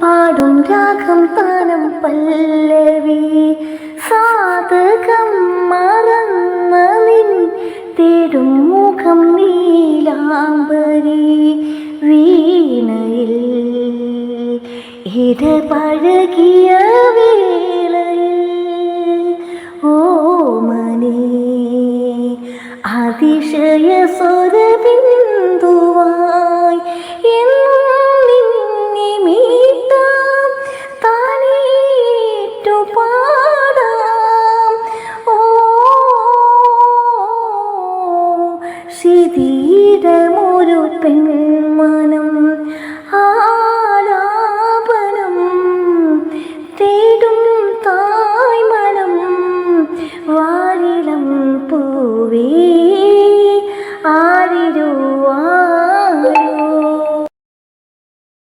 പാടും രാഗം താനം പല്ലവി. സാധകം മറന്ന നിൻ തേടും മുഖം നീലാംബരി. വീണയിൽ ഇടപഴകിയ വേളയിൽ ഓമനേ അതിശയ സ്വരബിന്ദുവായി ശിതീരമൊരു പെൺമാനം ആലാപനം തേടും തായ്മനം വാരിളം പൂവേ ആരിരുവാ